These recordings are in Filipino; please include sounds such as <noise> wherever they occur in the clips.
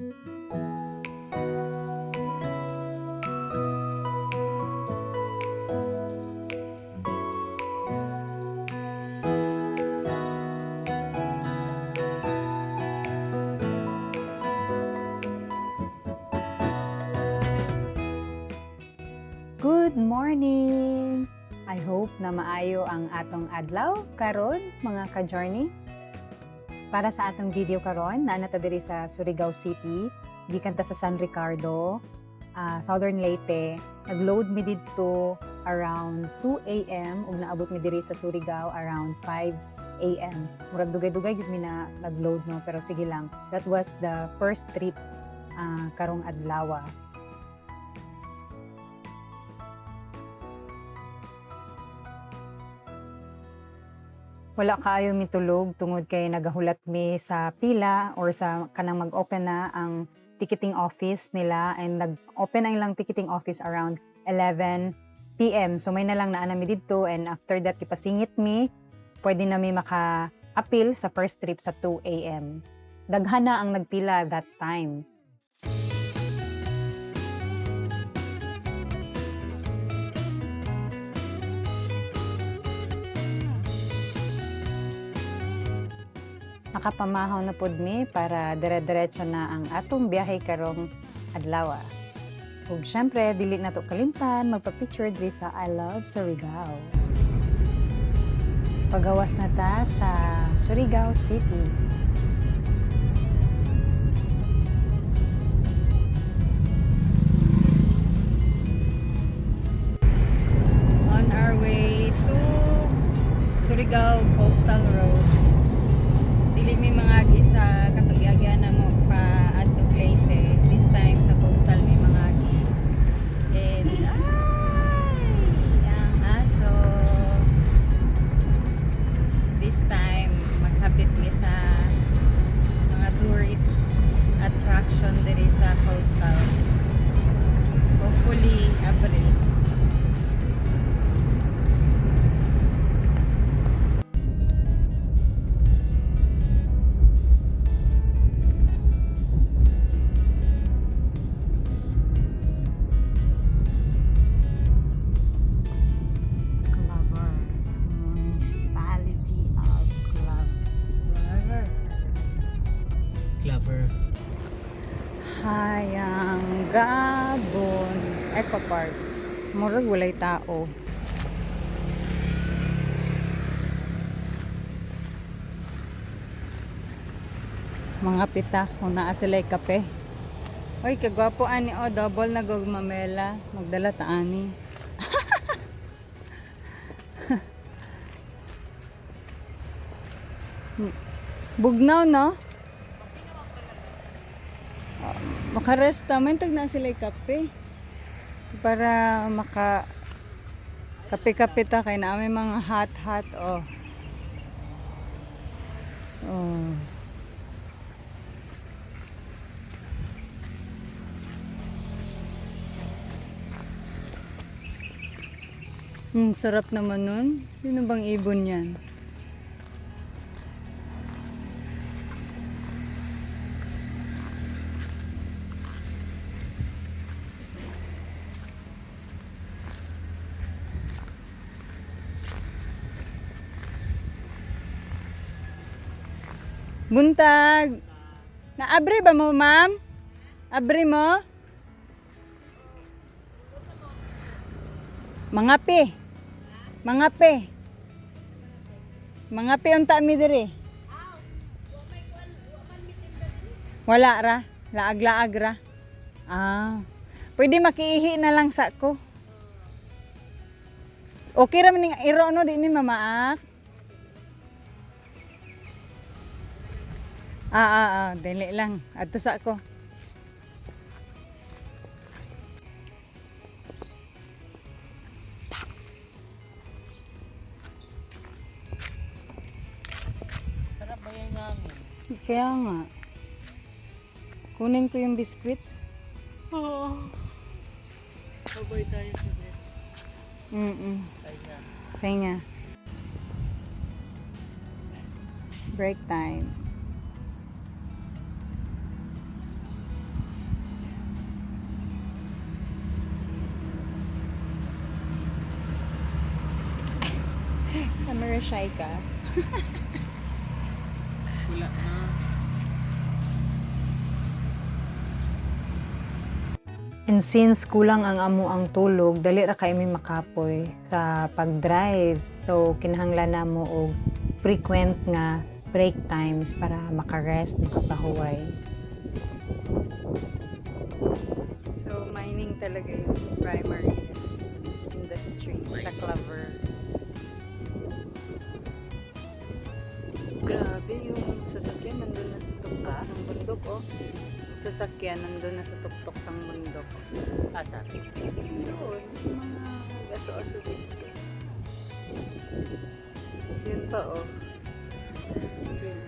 Good morning! I hope na maayo ang atong adlaw karon mga ka-journey. Para sa atong video karon, naa ta diri sa Surigao City, gikan ta sa San Ricardo, ah, Southern Leyte. Nag-load mi didto around 2 a.m. ug naabot mi diri sa Surigao around 5 a.m. Murag dugay-dugay gid mi na nag-load no, pero sige lang. That was the first trip ah, karong adlaw. Wala kaayo mitulog tungod kay nagahulat mi sa pila or sa kanang mag-open na ang ticketing office nila and nag-open ang ilang ticketing office around 11 PM. So may na lang naa mi didto and after that kipasingit mi, pwede na mi maka-appeal sa first trip sa 2 AM. Daghan na ang nagpila that time. Nakapamahaw na pud mi para dire-diretso na ang atong biyahe karong adlaw. Ug syempre dili na to kalimtan magpa-picture diri sa I Love Surigao. Pagawas na ta sa Surigao City. Clever. Hayang Gabon Eco Park. Murag walay tao. Mga pita, kung naa sila'y kape. Oy, kagwapo ani o, double na gog. Magdala ta ani. <laughs> Bugnaw, no? Makaresta man tag na sila kape para maka kape-kape ta kay na may mga hot hot oh oh Hmm, sarap naman nun. Sino bang ibon yan? Buntag. Naabre ba mo, ma'am? Abre mo? Mga pe. Mga pe. Mga pe unta mi diri. Wala ra. Laag-laag ra. Ah. Pwede makiihi na lang sa ko. Okay ra man ning iro no di ni mamaak. Ah, ah, ah, dili lang. Adto sa ako. Sarap ba yung namin? Kaya nga. Kunin ko yung biskwit. Oo. Sabay tayo sa. Mm-mm. Na. Kaya Break time. Shy ka? Wala na. And since kulang ang amo ang tulog, dali ra kay mi makapoy sa pag-drive. So kinahanglan na mo og frequent nga break times para makarest, makapahuway. So mining talaga yung primary industry sa Clover. Bundok oh. Sasakyan nandun na sa tuktok ng bundok. Asa? Yun, mga aso-aso dito. Yun pa, oh. Yun.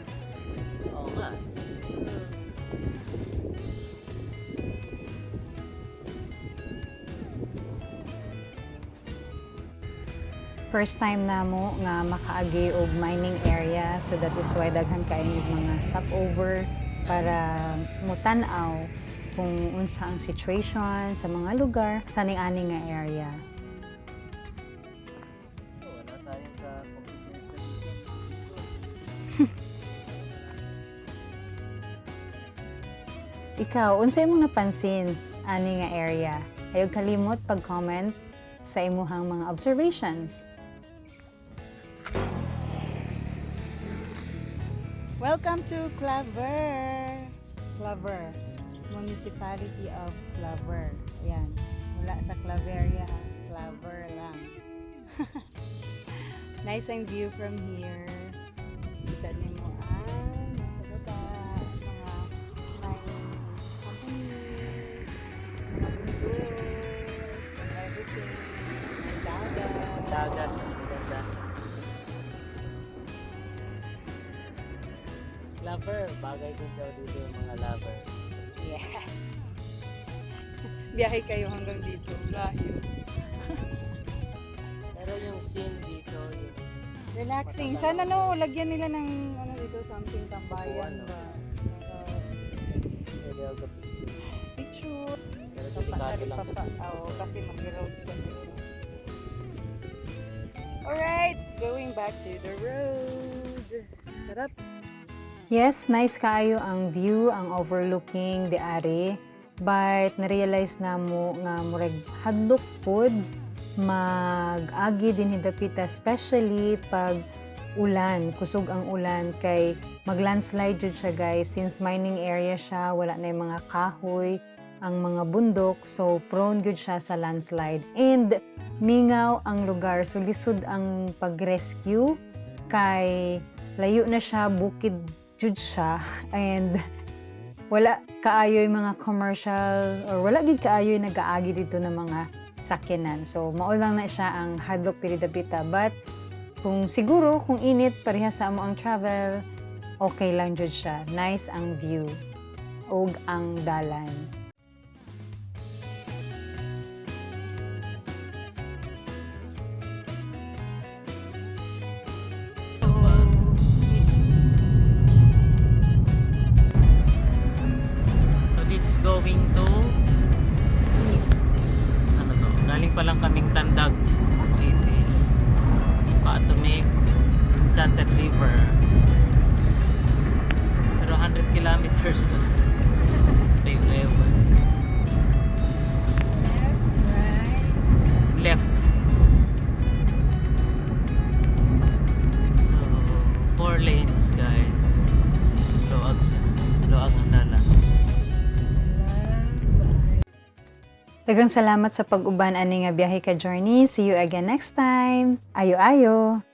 Oo nga. First time na mo nga makaagi og mining area so that is why daghan kayo mga stopover para mutan-aw kung unsa ang situation sa mga lugar sa ning-ani nga area. <laughs> Ikaw, unsa imong napansin sa ani nga area? Ayog kalimot pag-comment sa imuhang mga observations. Welcome to Claver. Claver. Municipality of Claver. Yan. Wala sa Claveria. Claver lang. nice ang view from here. Kita nimo ang nasa baba, mga mining company, mga everything. Dagat. Dagat. Lover. Bagay din daw dito yung mga lover. Yes. <laughs> Biyahe kayo hanggang dito. Layo. <laughs> Pero yung scene dito, yung Relaxing. Sana no, lagyan nila ng ano dito, something tambayan no? ba? of the picture. Picture. Pero delikado lang kasi. Oo, kasi mag-road kasi. Alright, going back to the road. Sarap. Yes, nice kaayo ang view, ang overlooking the ari. But na-realize na mo nga murag hadlok pod mag-agi din hidapita especially pag ulan, kusog ang ulan kay mag-landslide jud siya guys since mining area siya, wala na yung mga kahoy, ang mga bundok, so prone good siya sa landslide. And mingaw ang lugar, so lisod ang pag-rescue kay layo na siya, bukid jud siya and wala kaayoy mga commercial or wala gid kaayoy nagaagi dito ng mga sakyanan. So mao lang na siya ang hadlok diri dapita but kung siguro kung init pareha sa amo ang travel okay lang jud siya. Nice ang view ug ang dalan. Enchanted River. Pero 100 kilometers pa. Layo-layo pa. Left. So, four lanes guys. Luag siya. Luag ang dalan. Daghang salamat sa pag-uban ani nga biyahe ka journey. See you again next time. Ayo ayo.